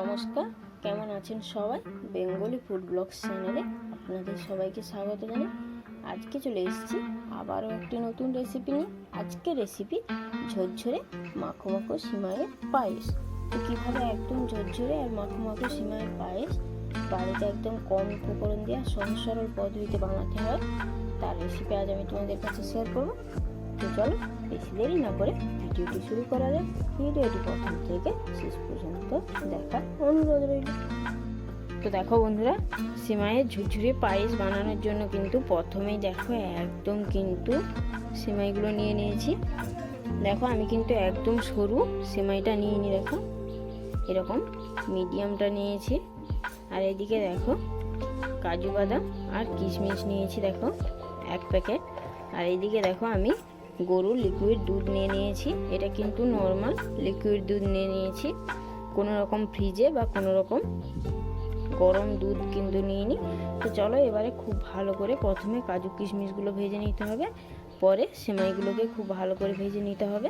নমস্কার, কেমন আছেন সবাই? বেঙ্গলি ফুড ব্লগস চ্যানেলে আপনাদের সবাইকে স্বাগত জানাই। আজকে চলে এসেছি আবারও একটি নতুন রেসিপি নিয়ে। আজকে রেসিপি ঝরঝরে মাখো মাখো সিমাইয়ের পায়েস। তো কীভাবে একদম ঝরঝরে আর মাখো মাখো সিমাইয়ের পায়েস? বাড়িতে একদম কম উপকরণ দেওয়া সহজ সরল পদ্ধতিতে বানাতে হয়। তার রেসিপি আজ আমি তোমাদের কাছে শেয়ার করব। তো চলো, বেশি দেরি না করে ভিডিওটি শুরু করা যাক। ভিডিওটি প্রথম থেকে শেষ পর্যন্ত দেখার অনুরোধ রইল। তো দেখো বন্ধুরা, সিমাইয়ের ঝুরঝুরে পায়েস বানানোর জন্য কিন্তু প্রথমেই দেখো একদম কিন্তু সিমাইগুলো নিয়ে নিয়েছি। দেখো আমি কিন্তু একদম সরু সিমাইটা নিয়ে নি, দেখো। এরকম মিডিয়ামটা নিয়েছি। আর এদিকে দেখো কাজু বাদাম আর কিশমিশ নিয়েছি, দেখো। এক প্যাকেট। আর এইদিকে দেখো আমি গরুর লিকুইড দুধ নিয়ে নিয়েছি। এটা কিন্তু নর্মাল লিকুইড দুধ নিয়ে নিয়েছি। কোনো রকম ফ্রিজে বা কোনো রকম গরম দুধ কিন্তু নিয়ে নিই তো চলো এবারে খুব ভালো করে প্রথমে কাজু কিশমিশগুলো ভেজে নিতে হবে। পরে সেমাইগুলোকে খুব ভালো করে ভেজে নিতে হবে।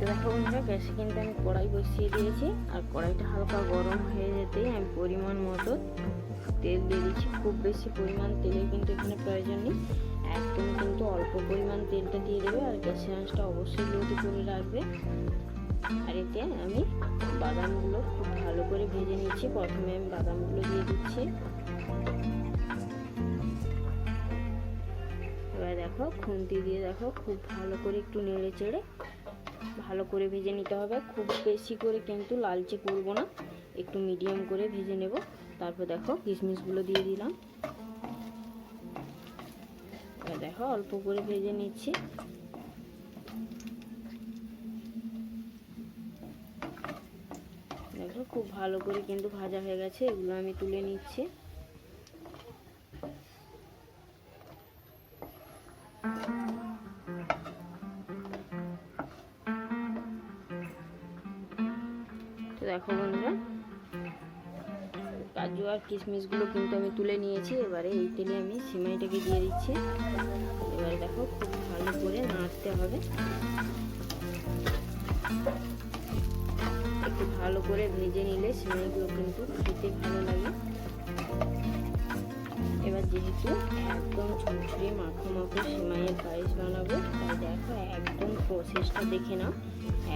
দেখো বন্ধুরা, গ্যাসে কিন্তু আমি কড়াই বসিয়ে দিয়েছি। আর কড়াইটা হালকা গরম হয়ে যেতেই আমি পরিমাণ মতো তেল দিয়ে দিচ্ছি। খুব বেশি পরিমাণ তেলের কিন্তু এখানে প্রয়োজন নেই। একদম কিন্তু অল্প পরিমাণ তেলটা দিয়ে দেবে আর গ্যাসের আঁচটা অবশ্যই লোতে করে রাখবে। আর এতে আমি বাদামগুলো খুব ভালো করে ভেজে নিচ্ছি। প্রথমে আমি বাদামগুলো দিয়ে দিচ্ছি। এবার দেখো, খুন্তি দিয়ে দেখো, খুব ভালো করে একটু নেড়ে চেড়ে ভালো করে ভেজে নিতে হবে। খুব বেশি করে কিন্তু লালচে করব না, একটু মিডিয়াম করে ভেজে নেব। তারপর দেখো, কিশমিশগুলো দিয়ে দিলাম। দেখো, অল্প করে ভেজে নিচ্ছি। দেখো, খুব ভালো করে কিন্তু ভাজা হয়ে গেছে, এগুলো আমি তুলে নিচ্ছি। তো দেখো বন্ধুরা কাজু আর কিশমিশগুলো কিন্তু আমি তুলে নিয়েছি। এবারে এই তেলে আমি সিমাইটাকে দিয়ে দিচ্ছি। এবারে দেখো খুব ভালো করে নাড়তে হবে। একটু ভালো করে ভেজে নিলে সিমাইগুলো কিন্তু খেতে ভালো লাগে। এবার যেহেতু একদম ঝুরঝুরে মাখো মাখো সিমাইয়ের পায়েস বানাবো তাই দেখো একদম প্রসেসটা দেখে নাও।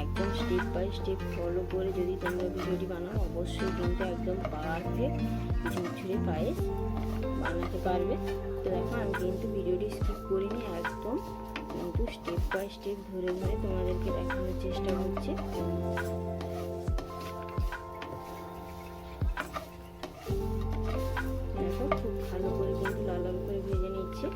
একদম স্টেপ বাই স্টেপ ফলো করে যদি তোমরা ভিডিওটি বানাও, অবশ্যই কিন্তু একদম পারফেক্ট ঝুরঝুরে পায়েস বানাতে পারবে। তো দেখো আমি কিন্তু ভিডিওটি স্কিপ করিনি, একদম কিন্তু স্টেপ বাই স্টেপ ধরে ধরে তোমাদেরকে দেখানোর চেষ্টা করছি। খুব ভালো করে কিন্তু লাল লাল করে ভেজে নিচ্ছে।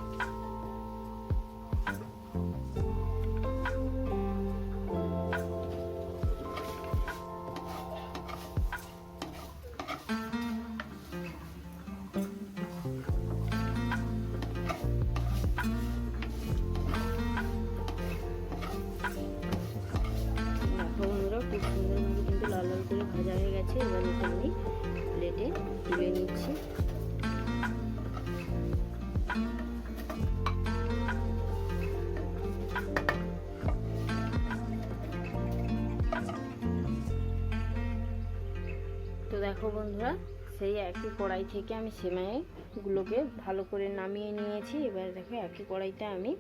দেখো বন্ধুরা, সেই একই কড়াই থেকে আমি সেমাইগুলোকে ভালো করে নামিয়ে নিয়েছি। এবার দেখো একই কড়াইতে আমি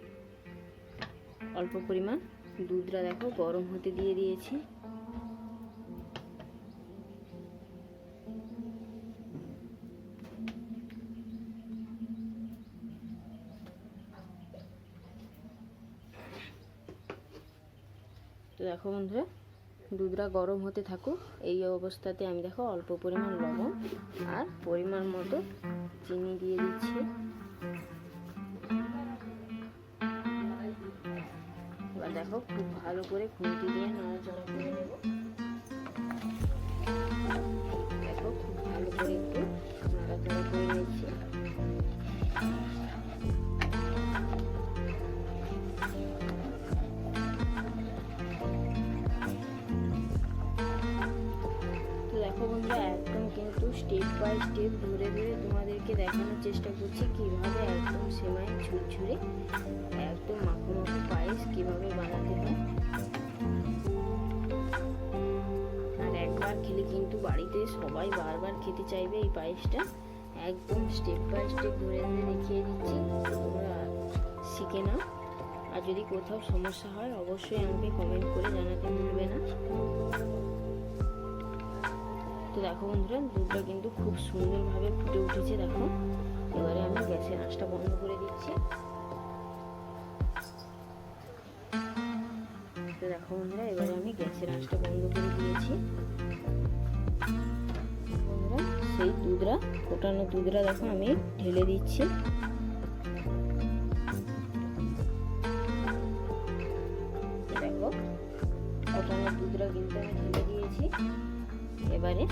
অল্প পরিমাণ দুধটা দেখো গরম হতে দিয়ে দিয়েছি। তো দেখো বন্ধুরা দুধটা গরম হতে থাকুক, এই অবস্থাতে আমি দেখো অল্প পরিমাণ লবণ আর পরিমাণ মতো চিনি দিয়ে দিচ্ছি। এবার দেখো খুব ভালো করে খুঁটি দিয়ে নাড়াচাড়া করে নেব। দেখো বন্ধুরা একদম কিন্তু স্টেপ বাই স্টেপ ধরে ধরে তোমাদেরকে দেখানোর চেষ্টা করছি কীভাবে একদম সেমাই ঝুরঝুরে, একদম মাখো মাখো পায়েস কীভাবে বানাতে হয়। আর একবার খেলে কিন্তু বাড়িতে সবাই বারবার খেতে চাইবে এই পায়েসটা। একদম স্টেপ বাই স্টেপ ধরে ধরে দেখিয়ে দিচ্ছি, তোমরা শিখে নাও। আর যদি কোথাও সমস্যা হয়, অবশ্যই আমাকে কমেন্ট করে জানাতে ভুলবে না। তো দেখো বন্ধুরা, দুধটা কিন্তু খুব সুন্দরভাবে ফুটে উঠেছে, দেখো। এবারে আমি গ্যাসের আঁচটা বন্ধ করে দিচ্ছি। তো দেখো বন্ধুরা, এবারে আমি গ্যাসের আঁচটা বন্ধ করে দিয়েছি। বন্ধুরা, সেই দুধরা, ফোটানো দুধরা দেখো আমি ঢেলে দিচ্ছি। দেখো, ফোটানো দুধরা কিন্তু আমি ঢেলে দিয়েছি। এবারে।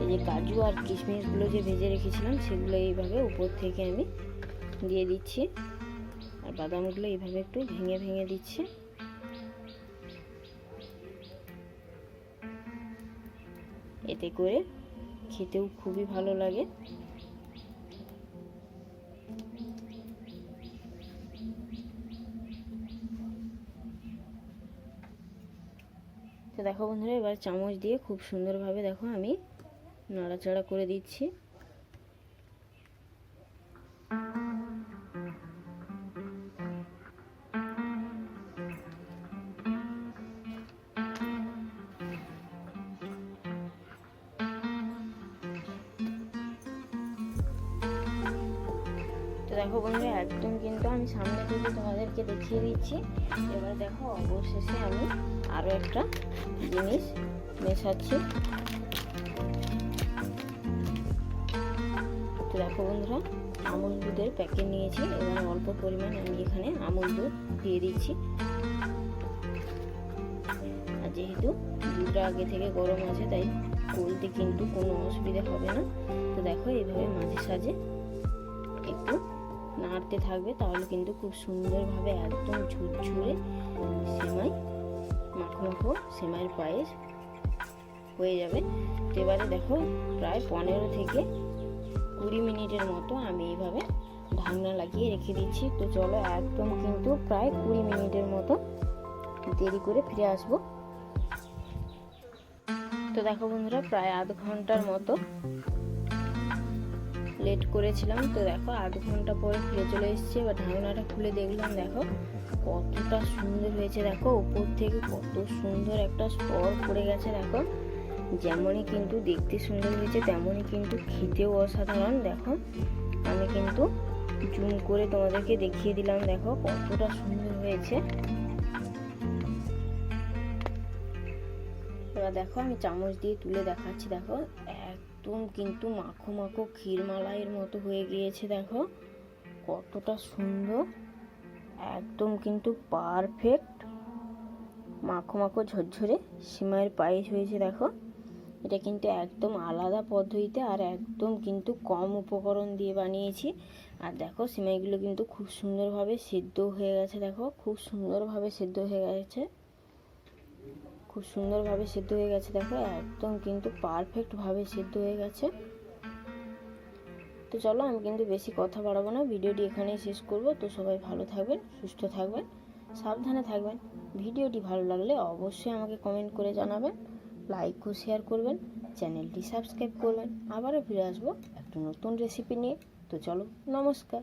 এই যে কাজু আর কিশমিশগুলো যে ভেজে রেখেছিলাম, সেগুলো এইভাবে উপর থেকে আমি দিয়ে দিচ্ছি। আর বাদামগুলো এইভাবে একটু ভেঙে ভেঙে দিচ্ছি। এতে করে খেতেও খুবই ভালো লাগে। দেখো বন্ধুরা এবার চামচ দিয়ে খুব সুন্দরভাবে দেখো আমি নাড়াচাড়া করে দিচ্ছি। দেখো বন্ধুরা, একদম কিন্তু আমি সামনে থেকে তোমাদেরকে দেখিয়ে দিচ্ছি। এবার দেখো, অবশেষে আমি আরও একটা জিনিস মেশাচ্ছি। দেখো বন্ধুরা, আমুল দুধের প্যাকেট নিয়েছি। এবার অল্প পরিমাণ আমি এখানে আমুল দুধ দিয়ে দিচ্ছি। আর যেহেতু দুধটা আগে থেকে গরম আছে, তাই গলতে কিন্তু কোনো অসুবিধা হবে না। তো দেখো, এইভাবে মাঝে সাঝে একটু নাড়তে থাকবে, তাহলে কিন্তু খুব সুন্দরভাবে একদম ঝুরঝুরে সেমাই মাখো মাখো সেমাইয়ের পায়েস হয়ে যাবে। তো এবারে দেখো, প্রায় পনেরো থেকে কুড়ি মিনিটের মতো আমি এইভাবে ঢাকনা লাগিয়ে রেখে দিচ্ছি। তো চলো একদম কিন্তু প্রায় কুড়ি মিনিটের মতো দেরি করে ফিরে আসব। তো দেখো বন্ধুরা, প্রায় আধ ঘণ্টার মতো লেট করেছিলাম, তো দেখো আধ ঘণ্টা পরে ফিরে চলে এসেছি, এবার ঢাকনাটা খুলে দেখলাম, দেখো কতটা সুন্দর হয়েছে, দেখো উপর থেকে কত সুন্দর একটা স্পর পড়ে গেছে, দেখো। যেমনই কিন্তু দেখতে সুন্দর হয়েছে, তেমনই কিন্তু খেতেও অসাধারণ, দেখো। আমি কিন্তু জুম করে তোমাদেরকে দেখিয়ে দিলাম, দেখো কতটা সুন্দর হয়েছে। এবার দেখো আমি চামচ দিয়ে তুলে দেখাচ্ছি, দেখো। একদম কিন্তু মাখো মাখো ক্ষীর মালাইয়ের মতো হয়ে গিয়েছে, দেখো। কতটা সুন্দর। একদম কিন্তু পারফেক্ট মাখো মাখো ঝরঝরে সিমাইয়ের পায়েস হয়েছে, দেখো। এটা কিন্তু একদম আলাদা পদ্ধতিতে আর একদম কিন্তু কম উপকরণ দিয়ে বানিয়েছি। আর দেখো, সিমাইগুলো কিন্তু খুব সুন্দরভাবে সেদ্ধ হয়ে গেছে, দেখো। খুব সুন্দরভাবে সেদ্ধ হয়ে গেছে। খুব সুন্দরভাবে সেদ্ধ হয়ে গেছে, দেখো, একদম কিন্তু পারফেক্টভাবে সেদ্ধ হয়ে গেছে। তো চলো, আমি কিন্তু বেশি কথা বাড়াবো না, ভিডিওটি এখানেই শেষ করব। তো সবাই ভালো থাকবেন, সুস্থ থাকবেন, সাবধানে থাকবেন। ভিডিওটি ভালো লাগলে অবশ্যই আমাকে কমেন্ট করে জানাবেন লাইক ও শেয়ার করবেন চ্যানেলটি সাবস্ক্রাইব করবেন। আবারও ফিরে আসব একটা নতুন রেসিপি নিয়ে। তো চলো, নমস্কার।